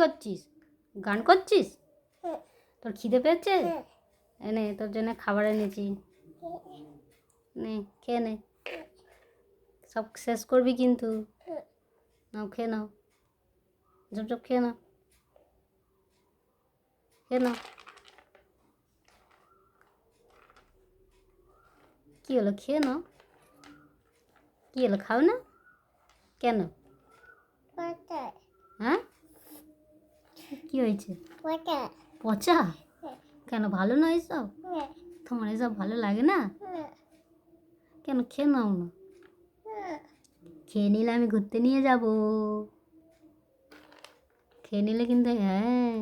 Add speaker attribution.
Speaker 1: করছিস? গান করছিস? তোর খিদে পেয়েছে? এনে তোর জন্য খাবার এনেছি। নে খেয়ে নে। সব শেষ করবি কিন্তু। নাও খেয়ে নাও। ঝপ ঝপ খেয়ে নাও। খেয়ে নাও। কী হলো? খেয়ে নাও। কী হলো? খাও না? কেন? হ্যাঁ কী হয়েছে পচা কেন ভালো না এসব তোমার এসব ভালো লাগে না কেন খেয়ে নাও না খেয়ে নিলে আমি ঘুরতে নিয়ে যাব খেয়ে নিলে কিন্তু হ্যাঁ